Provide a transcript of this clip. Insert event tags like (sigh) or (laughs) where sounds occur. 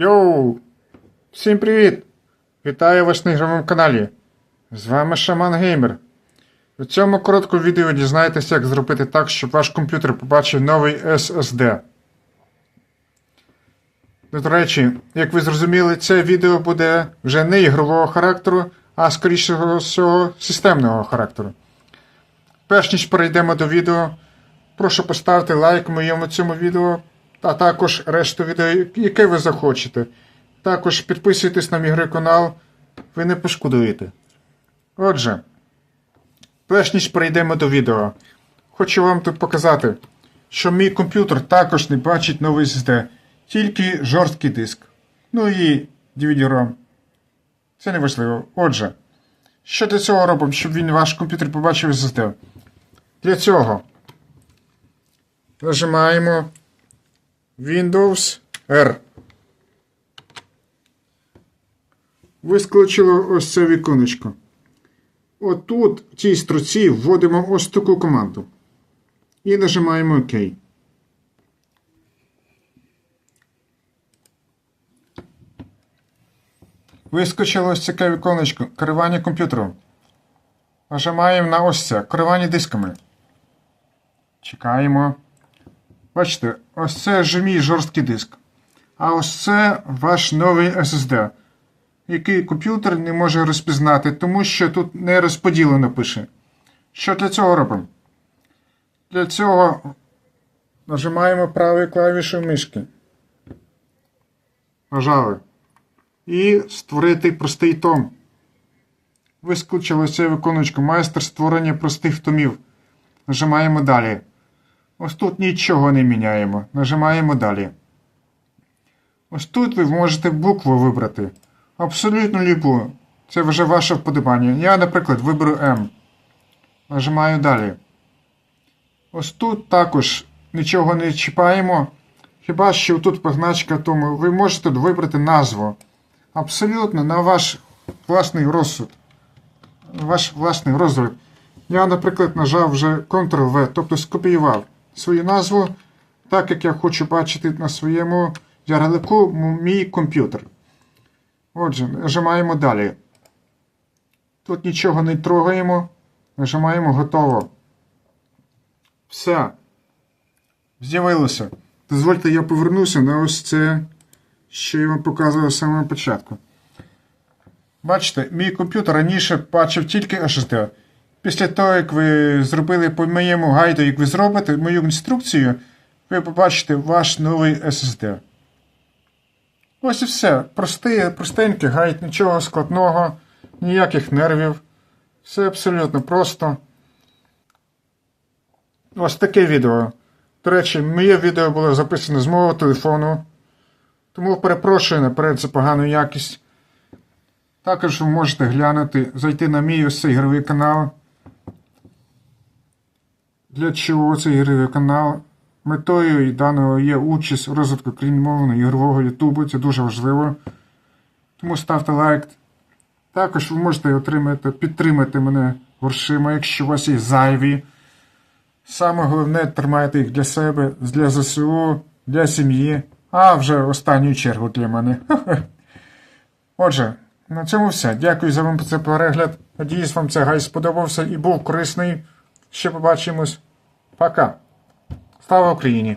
Йоу! Всім привіт! Вітаю вас на ігровому каналі. З вами Шаман Геймер. У цьому короткому відео дізнаєтесь, як зробити так, щоб ваш комп'ютер побачив новий SSD. Ну, До речі, як ви зрозуміли, це відео буде вже не ігрового характеру, а скоріше всього системного характеру. Перш ніж перейдемо до відео, прошу поставити лайк моєму цьому відео, а також решту відео, яке ви захочете. Також підписуйтесь на мій гри канал, ви не пошкодуєте. Отже, перш ніж перейдемо до відео, хочу вам тут показати, що мій комп'ютер також не бачить новий SSD, тільки жорсткий диск. Ну і DVD-ROM. Це не важливо. Отже, що для цього робимо, щоб він ваш комп'ютер побачив SSD? Для цього нажимаємо Windows R. Вискочило ось це віконечко. Отут, в цій строці, вводимо ось таку команду. І нажимаємо ОК. Вискочило ось таке віконечко керування комп'ютером. Нажимаємо на ось це керування дисками. Чекаємо. Бачите, ось це ж мій жорсткий диск. А ось це ваш новий SSD, який комп'ютер не може розпізнати, тому що тут не розподілено пише. Що для цього робимо? Для цього нажимаємо правою клавішою мишки. Нажали. І створити простий том. Вискочило це віконечко майстер створення простих томів. Нажимаємо далі. Ось тут нічого не міняємо. Нажимаємо далі. Ось тут ви можете букву вибрати. Абсолютно любу. Це вже ваше вподобання. Я, наприклад, виберу М. Нажимаю далі. Ось тут також нічого не чіпаємо. Хіба що тут позначка тому ви можете вибрати назву. Абсолютно на ваш власний розсуд. Ваш власний розрив. Я, наприклад, нажав вже Ctrl-V, тобто скопіював свою назву, так як я хочу бачити на своєму ярлику мій комп'ютер. Отже, нажимаємо далі. Тут нічого не трогаємо. Нажимаємо готово. Все. З'явилося. Дозвольте, я повернуся на ось це, що я вам показував з самого початку. Бачите, мій комп'ютер раніше бачив тільки HSD. Після того, як ви зробили по моєму гайду, як ви зробите мою інструкцію, ви побачите ваш новий SSD. Ось і все. Простий, простенький гайд, нічого складного, ніяких нервів. Все абсолютно просто. Ось таке відео. До речі, моє відео було записане з мого телефону. Тому перепрошую наперед за погану якість. Також ви можете глянути, зайти на мій ось ігровий канал. Для чого цей ігровий канал? Метою даного є участь у розвитку україномовного ігрового Ютубу. Це дуже важливо. Тому ставте лайк. Також ви можете отримати, підтримати мене грошима, якщо у вас є зайві. Саме головне тримайте їх для себе, для ЗСУ, для сім'ї, а вже останню чергу для мене. (laughs) Отже, на цьому все. Дякую за вам за перегляд. Надіюсь, вам цей гай сподобався і був корисний. Ще побачимось. Пока. Слава Україні!